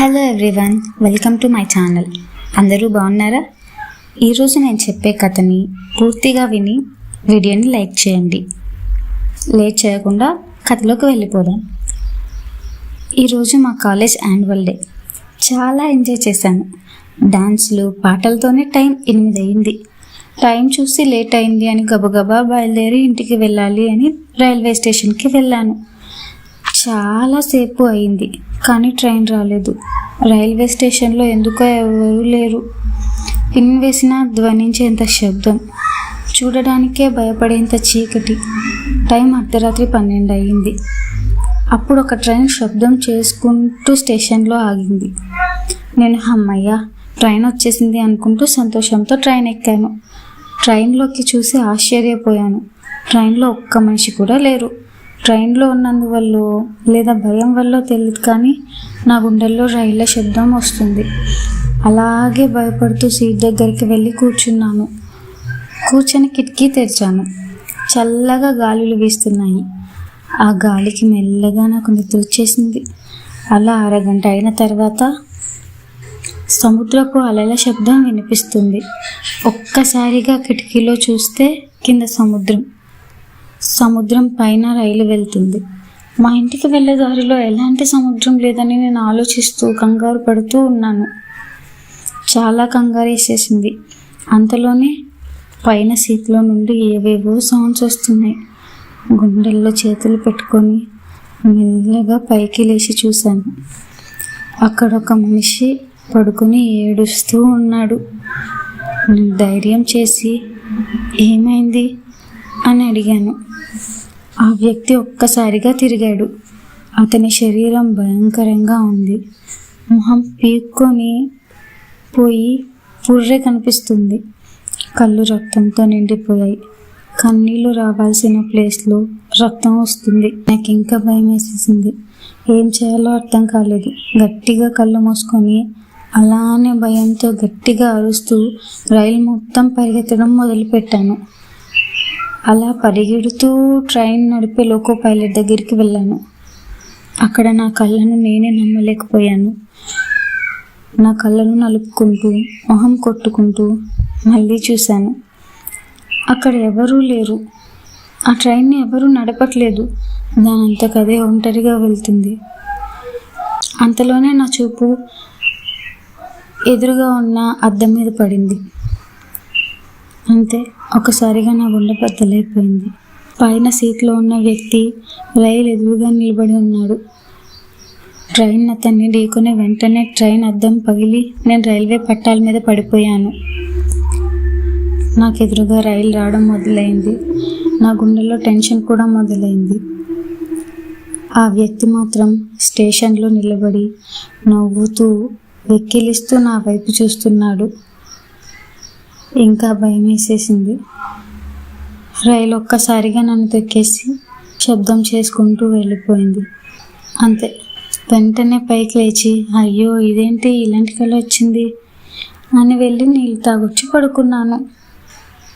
Hello everyone welcome to my channel అందరూ బాగున్నారా? ఈరోజు నేను చెప్పే కథని పూర్తిగా విని వీడియోని లైక్ చేయండి. లేట్ చేయకుండా కథలోకి వెళ్ళిపోదాం. ఈరోజు మా కాలేజ్ యాన్యువల్ డే చాలా ఎంజాయ్ చేశాను. డాన్స్లు పాటలతోనే టైం ఎనిమిది అయింది టైం చూసి లేట్ అయింది అని గబగబా బయలుదేరి ఇంటికి వెళ్ళాలి అని రైల్వే స్టేషన్కి వెళ్ళాను. చాలాసేపు అయింది. కానీ ట్రైన్ రాలేదు. రైల్వే స్టేషన్లో ఎందుకో ఎవరూ లేరు. పిన్ వేసిన ధ్వనించేంత శబ్దం. చూడడానికే భయపడేంత చీకటి. టైం అర్ధరాత్రి పన్నెండు అయింది అప్పుడు ఒక ట్రైన్ శబ్దం చేసుకుంటూ స్టేషన్లో ఆగింది. నేను అమ్మయ్య ట్రైన్ వచ్చేసింది అనుకుంటూ సంతోషంతో ట్రైన్ ఎక్కాను. ట్రైన్లోకి చూసి ఆశ్చర్యపోయాను. ట్రైన్లో ఒక్క మనిషి కూడా లేరు. ట్రైన్లో ఉన్నందువల్ల లేదా భయం వల్ల తెలియదు కానీ నా గుండెల్లో రైళ్ళ శబ్దం వస్తుంది. అలాగే భయపడుతూ సీట్ దగ్గరికి వెళ్ళి కూర్చున్నాను. కూర్చొని కిటికీ తెరిచాను. చల్లగా గాలులు వీస్తున్నాయి. ఆ గాలికి మెల్లగా నాకు నిద్ర వచ్చేసింది. అలా అరగంట అయిన తర్వాత సముద్రపు అలల శబ్దం వినిపిస్తుంది. ఒక్కసారిగా కిటికీలో చూస్తే కింద సముద్రం. సముద్రం పైన రైలు వెళ్తుంది. మా ఇంటికి వెళ్ళే దారిలో ఎలాంటి సముద్రం లేదని నేను ఆలోచిస్తూ కంగారు పడుతూ ఉన్నాను. చాలా కంగారు వేసేసింది. అంతలోనే పైన సీట్లో నుండి ఏవేవో సౌండ్స్ వస్తున్నాయి. గుండెల్లో చేతులు పెట్టుకొని మెల్లగా పైకి లేచి చూశాను. అక్కడ ఒక మనిషి పడుకొని ఏడుస్తూ ఉన్నాడు. ధైర్యం చేసి ఏమైంది? అని అడిగాను. ఆ వ్యక్తి ఒక్కసారిగా తిరిగాడు. అతని శరీరం భయంకరంగా ఉంది. మొహం పీక్కొని పోయి పుర్రె కనిపిస్తుంది. కళ్ళు రక్తంతో నిండిపోయాయి. కన్నీళ్ళు రావాల్సిన ప్లేస్లో రక్తం వస్తుంది. నాకు ఇంకా భయం వేసేసింది ఏం చేయాలో అర్థం కాలేదు. గట్టిగా కళ్ళు మూసుకొని అలానే భయంతో గట్టిగా అరుస్తూ రైలు మొత్తం పరిగెత్తడం మొదలుపెట్టాను. అలా పరిగెడుతూ ట్రైన్ నడిపే లోకో పైలట్ దగ్గరికి వెళ్ళాను. అక్కడ నా కళ్ళను నేనే నమ్మలేకపోయాను. నా కళ్ళను నలుపుకుంటూ మొహం కొట్టుకుంటూ మళ్ళీ చూశాను. అక్కడ ఎవరూ లేరు. ఆ ట్రైన్ని ఎవరూ నడపట్లేదు. దానంతకదే ఒంటరిగా వెళ్తుంది. అంతలోనే నా చూపు ఎదురుగా ఉన్న అద్దం మీద పడింది. అంతే ఒకసారిగా నా గుండె బద్దలైపోయింది. పైన సీట్లో ఉన్న వ్యక్తి రైలు ఎదురుగా నిలబడి ఉన్నాడు. ట్రైన్ అతన్ని ఢీకొని వెంటనే ట్రైన్ అద్దం పగిలి నేను రైల్వే పట్టాల మీద పడిపోయాను. నాకు ఎదురుగా రైలు రావడం మొదలైంది. నా గుండెలో టెన్షన్ కూడా మొదలైంది. ఆ వ్యక్తి మాత్రం స్టేషన్లో నిలబడి నవ్వుతూ వెక్కిలిస్తూ నా వైపు చూస్తున్నాడు. ఇంకా భయం వేసేసింది. రైలు ఒక్కసారిగా నన్ను తొక్కేసి శబ్దం చేసుకుంటూ వెళ్ళిపోయింది. అంతే. వెంటనే పైకి లేచి అయ్యో ఇదేంటి? ఇలాంటి కళ వచ్చింది? అని వెళ్ళి నీళ్ళు తాగొచ్చి పడుకున్నాను.